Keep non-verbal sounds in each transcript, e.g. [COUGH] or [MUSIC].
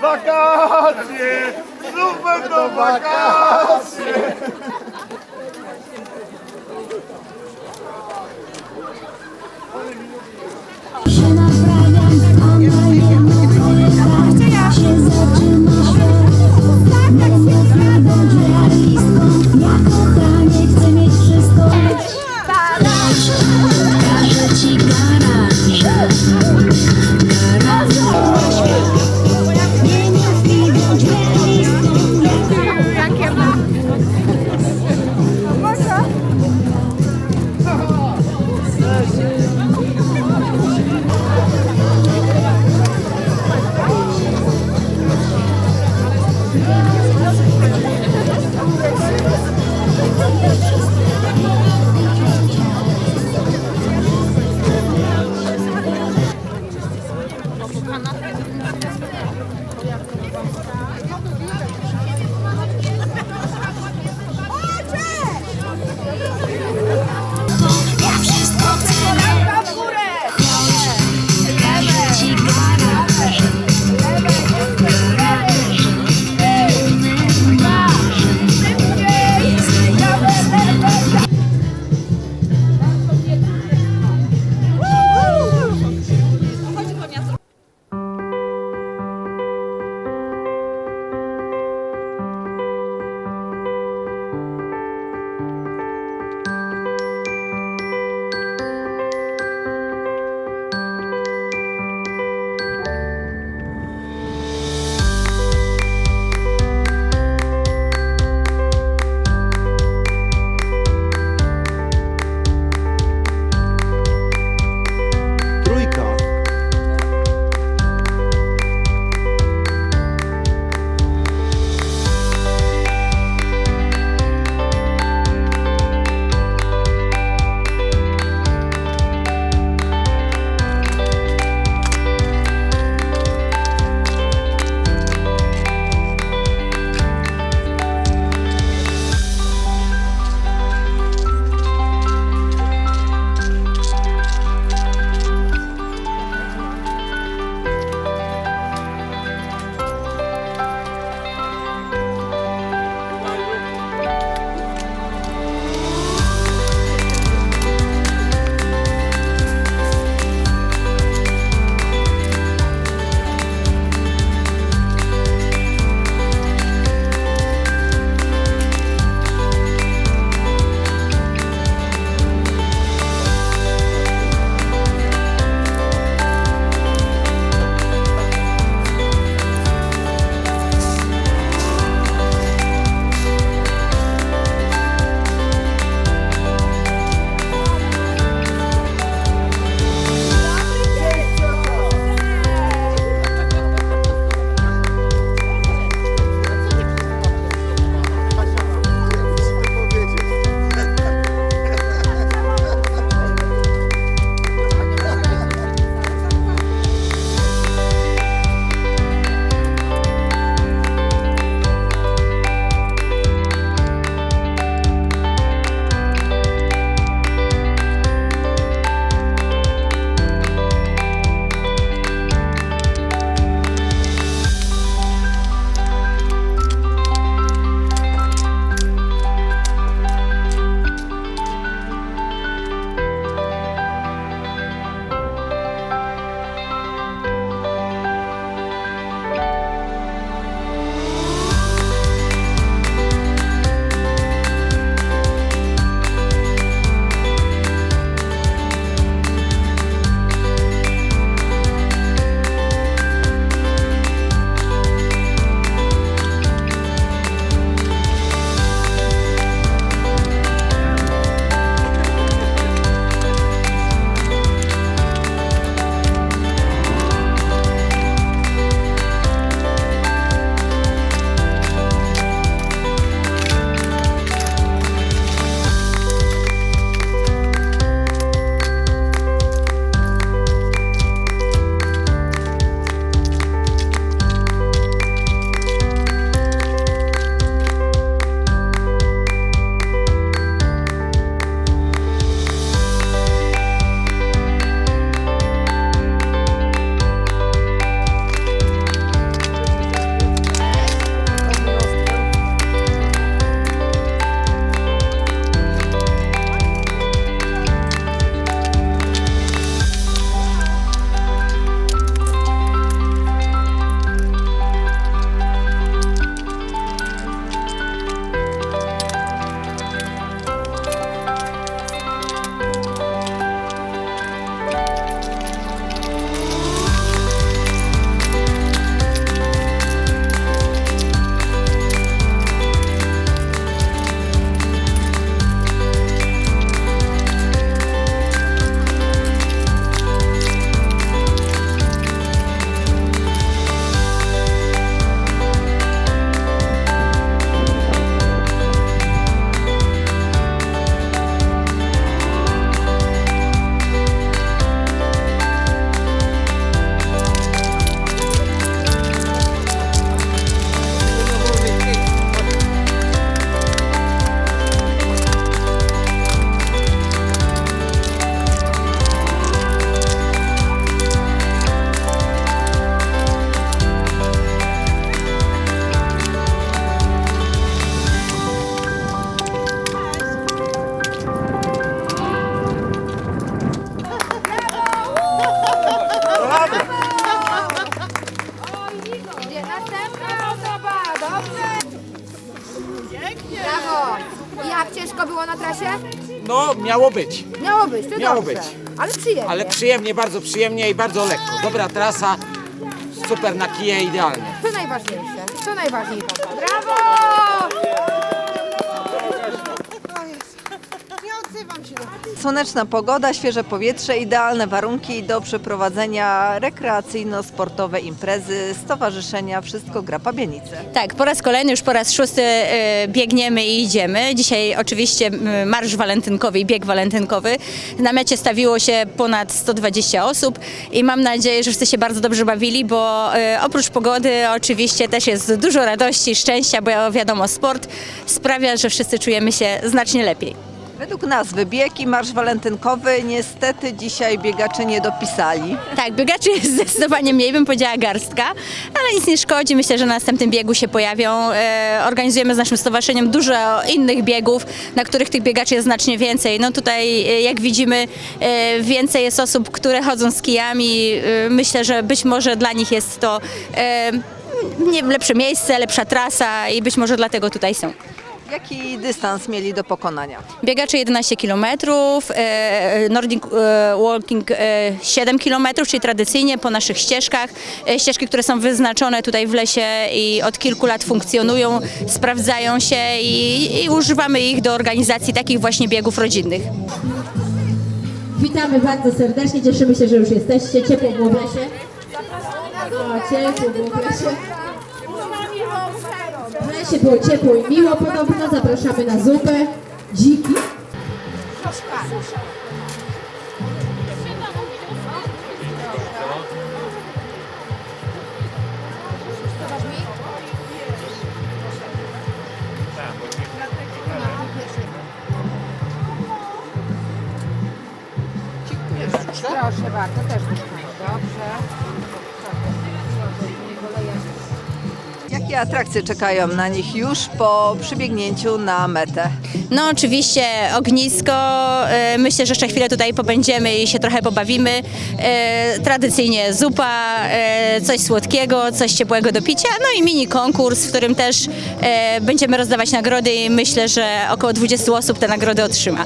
Wakacje! Znów będą wakacje! Thank you. Miało być, Miało być, to Miało dobrze. być. Ale przyjemnie. ale przyjemnie, bardzo przyjemnie i bardzo lekko. Dobra trasa, super na kije, idealnie. To najważniejsze, to najważniejsze. Brawo! Słoneczna pogoda, świeże powietrze, idealne warunki do przeprowadzenia rekreacyjno-sportowej imprezy Stowarzyszenia Wszystko Gra Pabianice. Tak, po raz kolejny, już po raz szósty e, biegniemy i idziemy. Dzisiaj oczywiście marsz walentynkowy i bieg walentynkowy. Na mecie stawiło się ponad 120 osób i mam nadzieję, że wszyscy się bardzo dobrze bawili, bo e, oprócz pogody oczywiście też jest dużo radości, szczęścia, bo wiadomo, sport sprawia, że wszyscy czujemy się znacznie lepiej. Według nazwy bieg i marsz walentynkowy niestety dzisiaj biegacze nie dopisali. Tak, biegaczy jest zdecydowanie mniej, bym powiedziała garstka, ale nic nie szkodzi. Myślę, że na następnym biegu się pojawią. E, organizujemy z naszym stowarzyszeniem dużo innych biegów, na których tych biegaczy jest znacznie więcej. No tutaj, e, jak widzimy, e, więcej jest osób, które chodzą z kijami. E, myślę, że być może dla nich jest to e, nie lepsze miejsce, lepsza trasa i być może dlatego tutaj są. Jaki dystans mieli do pokonania? Biegacze 11 km, e, Nordic e, Walking e, 7 km, czyli tradycyjnie po naszych ścieżkach. E, Ścieżki, które są wyznaczone tutaj w lesie i od kilku lat funkcjonują, sprawdzają się i, i używamy ich do organizacji takich właśnie biegów rodzinnych. Witamy bardzo serdecznie, cieszymy się, że już jesteście. Ciepło było w lesie. O, ciepło było w lesie. Lesie było ciepło i miło podobno. Zapraszamy na zupę. Dziki. Proszę bardzo, też wyszło. Dobrze. Jakie atrakcje czekają na nich już po przybiegnięciu na metę? No oczywiście ognisko, e, myślę, że jeszcze chwilę tutaj pobędziemy i się trochę pobawimy. E, Tradycyjnie zupa, e, coś słodkiego, coś ciepłego do picia, no i mini konkurs, w którym też będziemy rozdawać nagrody i myślę, że około 20 osób te nagrody otrzyma.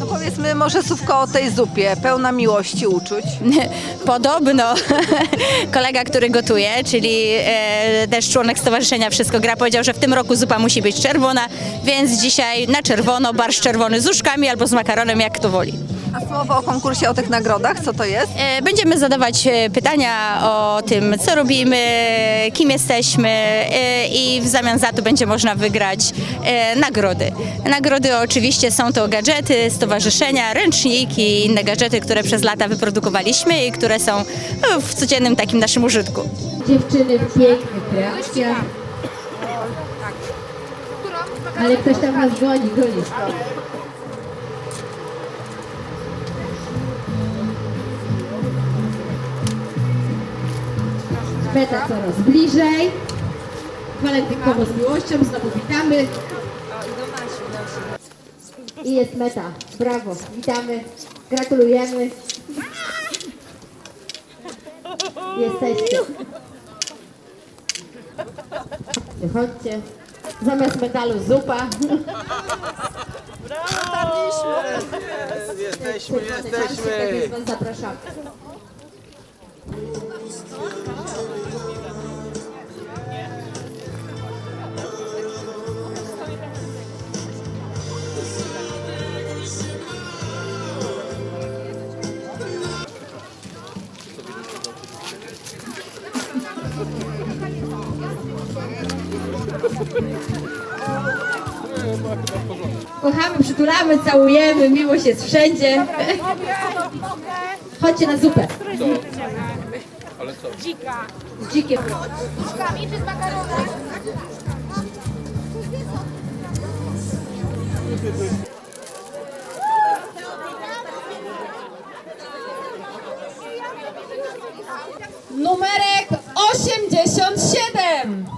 No powiedzmy może słówko o tej zupie, pełna miłości, uczuć. [LAUGHS] Podobno [LAUGHS] kolega, który gotuje, czyli e, też członek stowarzyszenia Wszystko Gra, powiedział, że w tym roku zupa musi być czerwona, więc dzisiaj na czerwono, barszcz czerwony z uszkami albo z makaronem, jak kto woli. A słowo o konkursie, o tych nagrodach, co to jest? E, Będziemy zadawać e, pytania o tym, co robimy, kim jesteśmy e, i w zamian za to będzie można wygrać e, nagrody. Nagrody oczywiście są to gadżety, stowarzyszenia, ręczniki i inne gadżety, które przez lata wyprodukowaliśmy i które są w codziennym takim naszym użytku. Dziewczyny w pięknych kreacjach. Ale ktoś tam nas goni, goni. Meta coraz bliżej. Walentynkowo z miłością, znowu witamy. I jest meta. Brawo, witamy, gratulujemy. Jesteście. Chodźcie. Zamiast metalu zupa. Jesteśmy, jesteśmy. Więc was zapraszamy. Kochamy, przytulamy, całujemy, miłość jest wszędzie. Chodźcie na zupę. Ale co? Dzika. Dzikie. Numerek 87. Numerek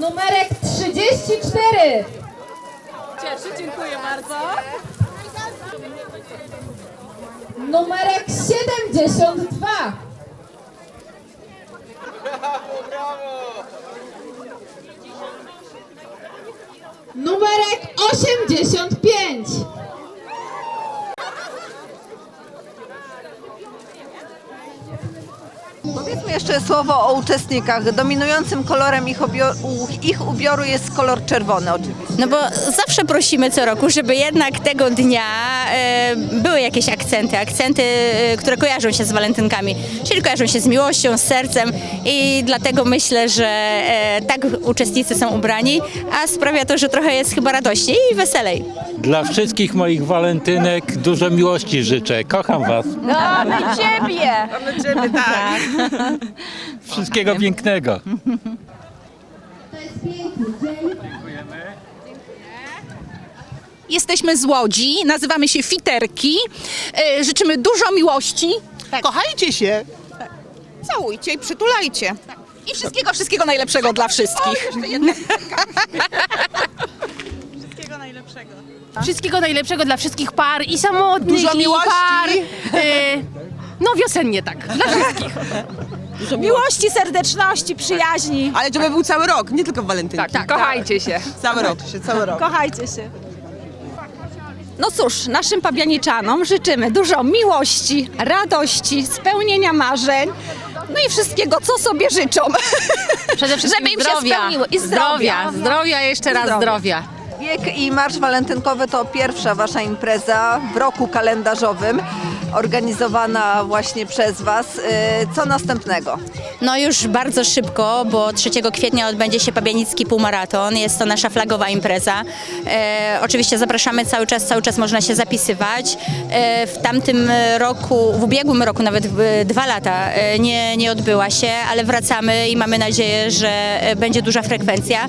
Numerek 34. Cieszę, dziękuję bardzo. Numerek 72. Numerek 85. Powiedzmy jeszcze słowo o uczestnikach. Dominującym kolorem ich, ich ubioru jest kolor czerwony oczywiście. No bo zawsze prosimy co roku, żeby jednak tego dnia e, były jakieś akcenty, akcenty, e, które kojarzą się z walentynkami, czyli kojarzą się z miłością, z sercem i dlatego myślę, że e, tak uczestnicy są ubrani, a sprawia to, że trochę jest chyba radośniej i weselej. Dla wszystkich moich walentynek dużo miłości życzę. Kocham was. No, my Ciebie! Wszystkiego pięknego. To jest piękny dzień. Jesteśmy z Łodzi, nazywamy się Fiterki. E, Życzymy dużo miłości. Kochajcie się. Całujcie i przytulajcie. I wszystkiego, wszystkiego najlepszego dla wszystkich. Wszystkiego najlepszego dla wszystkich par i samotnych, Dużo i miłości. par. y, no wiosennie tak, dla wszystkich. Miłości, serdeczności, przyjaźni. Ale żeby był cały rok, nie tylko w walentynki. Tak, kochajcie się. Cały rok. Cały rok. Kochajcie się. No cóż, naszym pabianiczanom życzymy dużo miłości, radości, spełnienia marzeń, no i wszystkiego, co sobie życzą. Przede [LAUGHS] wszystkim Żeby im się zdrowia. spełniło. I zdrowia. Zdrowia, jeszcze raz Zdrowia. zdrowia. Bieg i Marsz Walentynkowy to pierwsza wasza impreza w roku kalendarzowym, organizowana właśnie przez was. Y, Co następnego? No już bardzo szybko, bo 3 kwietnia odbędzie się Pabianicki Półmaraton. Jest to nasza flagowa impreza. E, oczywiście zapraszamy cały czas, cały czas można się zapisywać. E, w tamtym roku, w ubiegłym roku nawet dwa lata e, nie, nie odbyła się, ale wracamy i mamy nadzieję, że e, będzie duża frekwencja.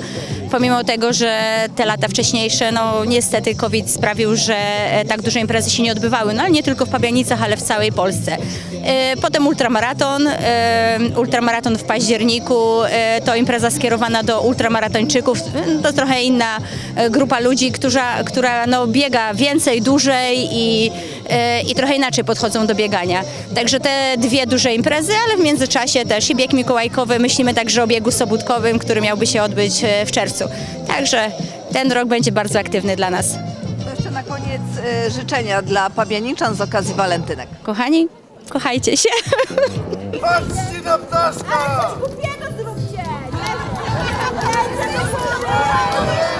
Pomimo tego, że te lata wcześniejsze, no niestety COVID sprawił, że e, tak duże imprezy się nie odbywały, no ale nie tylko w Pabianicach, ale w całej Polsce. E, Potem ultramaraton, e, ultramaraton w październiku, to impreza skierowana do ultramaratończyków, to trochę inna grupa ludzi, która, która no, biega więcej, dłużej i, i trochę inaczej podchodzą do biegania. Także te dwie duże imprezy, ale w międzyczasie też i bieg mikołajkowy, myślimy także o biegu sobótkowym, który miałby się odbyć e, w czerwcu. Także ten rok będzie bardzo aktywny dla nas. To jeszcze na koniec y, życzenia dla pabianiczan z okazji walentynek. Kochani, kochajcie się. Patrzcie na ptaszka! Zróbcie! Nie, nie, nie, nie, nie, nie, nie, nie, nie, nie, nie, nie,